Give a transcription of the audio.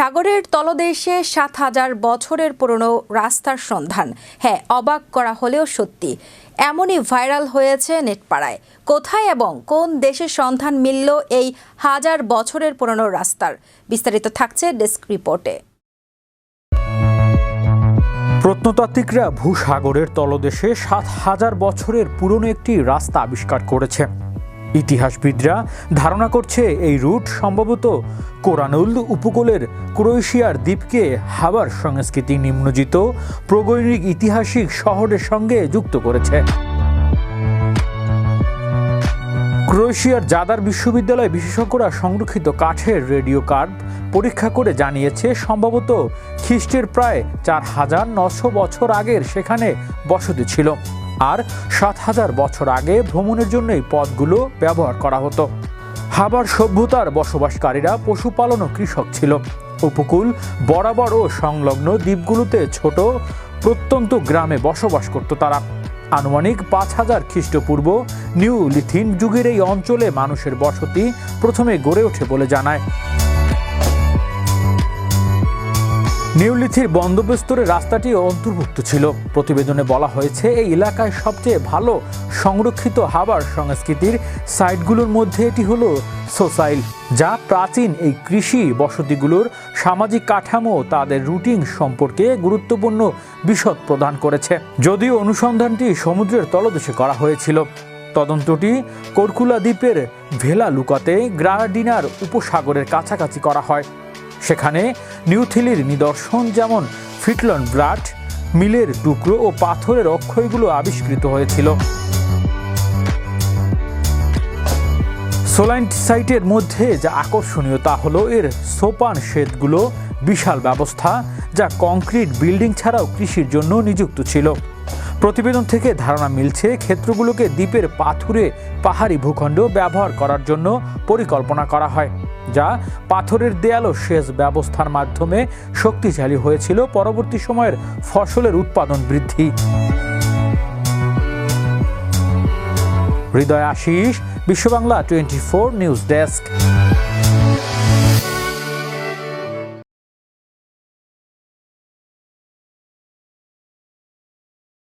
সাগরের তলদেশে সাত হাজার বছরের পুরনো রাস্তার সন্ধান। হ্যাঁ অবাক করা হলেও সত্যি। এমনই ভাইরাল হয়েছে নেটপাড়ায়। কোথায় এবং কোন দেশের সন্ধান মিলল এই হাজার বছরের পুরনো রাস্তার? বিস্তারিত থাকছে ডেস্ক রিপোর্টে। প্রত্নতাত্ত্বিকরা ভূসাগরের তলদেশে সাত হাজার বছরের পুরনো একটি রাস্তা আবিষ্কার করেছে। ইতিহাসবিদরা ধারণা করছে এই রুট সম্ভবত কোরানুল উপকূলের ক্রোয়েশিয়ার দ্বীপকে হাবার সংস্কৃতি নিম্নজিত প্রগৈনিক ইতিহাসিক শহরের সঙ্গে যুক্ত করেছে। ক্রোয়েশিয়ার জাদার বিশ্ববিদ্যালয় বিশেষজ্ঞরা সংরক্ষিত কাঠের রেডিও কার্ড পরীক্ষা করে জানিয়েছে, সম্ভবত খ্রিস্টের প্রায় চার হাজার নশো বছর আগের সেখানে বসতি ছিল। আর সাত হাজার বছর আগে ভ্রমণের জন্য এই পথগুলো ব্যবহার করা হতো। হাবার সভ্যতার বসবাসকারীরা পশুপালন ও কৃষক ছিল। উপকূল, বরাবর ও সংলগ্ন দ্বীপগুলোতে ছোট, প্রত্যন্ত গ্রামে বসবাস করত তারা। আনুমানিক পাঁচ হাজার খ্রিস্টপূর্ব নিউ লিথিন যুগের এই অঞ্চলে মানুষের বসতি প্রথমে গড়ে ওঠে বলে জানায়। নিউলিথির বন্দোবস্তরে রাস্তাটি অন্তর্ভুক্ত ছিল। প্রতিবেদনে বলা হয়েছে, এই এলাকায় সবচেয়ে ভালো সংরক্ষিত হাবার সংস্কৃতির সাইটগুলোর মধ্যে এটি হলো সোসাইল, যা প্রাচীন এই কৃষি বসতিগুলোর সামাজিক কাঠামো তাদের রুটিন সম্পর্কে গুরুত্বপূর্ণ বিশদ প্রদান করেছে। যদিও অনুসন্ধানটি সমুদ্রের তলদেশে করা হয়েছিল। তদন্তটি কোরকুলা দ্বীপের ভেলা লুকাতে গ্রাডিনার উপসাগরের কাছাকাছি করা হয়। সেখানে নিউথিলির নিদর্শন যেমন ফিটলন ব্রাট, মিলের টুকরো ও পাথরের অক্ষয়গুলো আবিষ্কৃত হয়েছিল। সোলাইন্ট সাইটের মধ্যে যা আকর্ষণীয় তা হলো এর সোপান শেডগুলো বিশাল ব্যবস্থা যা কংক্রিট বিল্ডিং ছাড়াও কৃষির জন্য নিযুক্ত ছিল। প্রতিবেদন থেকে ধারণা মিলছে ক্ষেত্রগুলোকে দ্বীপের পাথুরে পাহাড়ি ভূখণ্ড ব্যবহার করার জন্য পরিকল্পনা করা হয়। যা পাথরের দেয়াল ও সেচ ব্যবস্থার মাধ্যমে শক্তিশালী হয়েছিল। পরবর্তী সময়ের ফসলের উৎপাদন বৃদ্ধি। Hriday Ashis, Biswa Bangla twenty four news desk.